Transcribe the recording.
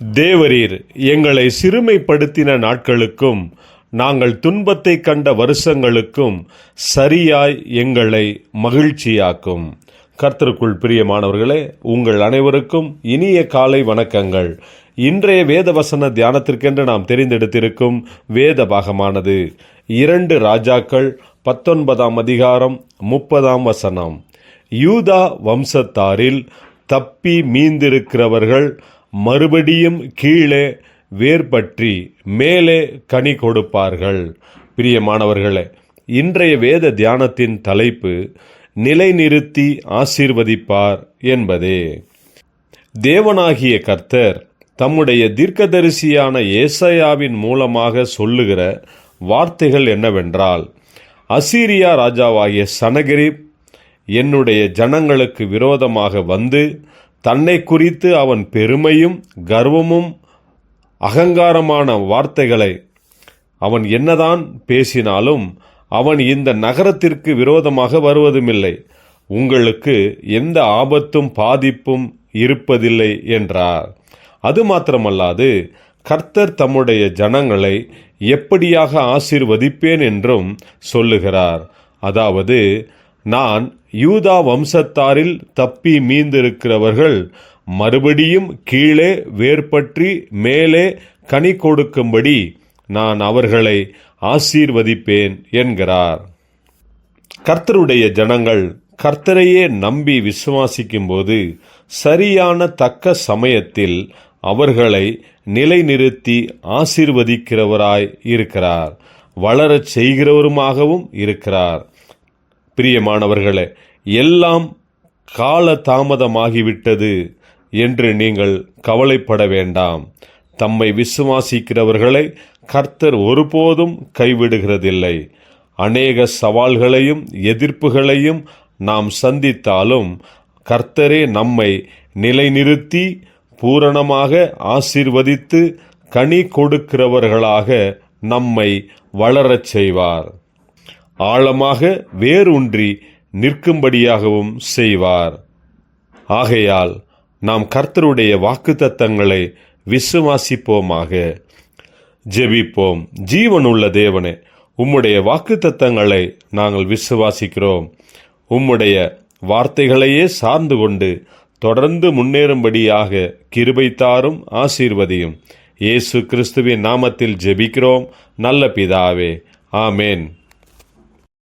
தேவரீர் எங்களை சிறுமைப்படுத்தின நாட்களுக்கும் நாங்கள் துன்பத்தை கண்ட வருஷங்களுக்கும் சரியாய் எங்களை மகிழ்ச்சியாக்கும். கர்த்தருக்குள் பிரியமானவர்களே உங்கள் அனைவருக்கும் இனிய காலை வணக்கங்கள். இன்றைய வேத வசன தியானத்திற்கென்று நாம் தெரிந்தெடுத்திருக்கும் வேத பாகமானது இரண்டு ராஜாக்கள் பத்தொன்பதாம் அதிகாரம் முப்பதாம் வசனம். யூதா வம்சத்தாரில் தப்பி மீந்திருக்கிறவர்கள் மறுபடியும் கீழே வேர்பற்றி மேலே கனி கொடுப்பார்கள். பிரியமானவர்களே இன்றைய வேத தியானத்தின் தலைப்பு நிலைநிறுத்தி ஆசீர்வதிப்பார் என்பதே. தேவனாகிய கர்த்தர் தம்முடைய தீர்க்கதரிசியான ஏசையாவின் மூலமாக சொல்லுகிற வார்த்தைகள் என்னவென்றால் அசீரியா ராஜாவாகிய சனகிரிப் என்னுடைய ஜனங்களுக்கு விரோதமாக வந்து தன்னை குறித்து அவன் பெருமையும் கர்வமும் அகங்காரமான வார்த்தைகளை அவன் என்னதான் பேசினாலும் அவன் இந்த நகரத்திற்கு விரோதமாக வருவதுமில்லை. உங்களுக்கு எந்த ஆபத்தும் பாதிப்பும் இருப்பதில்லை என்றார். அது மாத்திரமல்லாது கர்த்தர் தம்முடைய ஜனங்களை எப்படியாக ஆசீர்வதிப்பேன் என்றும் சொல்லுகிறார். அதாவது நான் யூதா வம்சத்தாரில் தப்பி மீந்திருக்கிறவர்கள் மறுபடியும் கீழே வேர்பற்றி மேலே கனி கொடுக்கும்படி நான் அவர்களை ஆசீர்வதிப்பேன் என்கிறார். கர்த்தருடைய ஜனங்கள் கர்த்தரையே நம்பி விசுவாசிக்கும்போது சரியான தக்க சமயத்தில் அவர்களை நிலைநிறுத்தி ஆசீர்வதிக்கிறவராய் இருக்கிறார். வளரச் செய்கிறவருமாகவும் இருக்கிறார். பிரியமானவர்களே எல்லாம் கால தாமதமாகிவிட்டது என்று நீங்கள் கவலைப்பட வேண்டாம். தம்மை விசுவாசிக்கிறவர்களை கர்த்தர் ஒருபோதும் கைவிடுகிறதில்லை. அநேக சவால்களையும் எதிர்ப்புகளையும் நாம் சந்தித்தாலும் கர்த்தரே நம்மை நிலைநிறுத்தி பூரணமாக ஆசீர்வதித்து கனி கொடுக்கிறவர்களாக நம்மை வளரச் செய்வார். ஆழமாக வேரூன்றி நிற்கும்படியாகவும் செய்வார். ஆகையால் நாம் கர்த்தருடைய வாக்குத்தத்தங்களை விசுவாசிப்போமாக. ஜெபிப்போம். ஜீவனுள்ள தேவனே உம்முடைய வாக்குத்தத்தங்களை நாங்கள் விசுவாசிக்கிறோம். உம்முடைய வார்த்தைகளையே சார்ந்து கொண்டு தொடர்ந்து முன்னேறும்படியாக கிருபை தாரும் ஆசீர்வதியும். இயேசு கிறிஸ்துவின் நாமத்தில் ஜெபிக்கிறோம். நல்ல பிதாவே. ஆமேன்.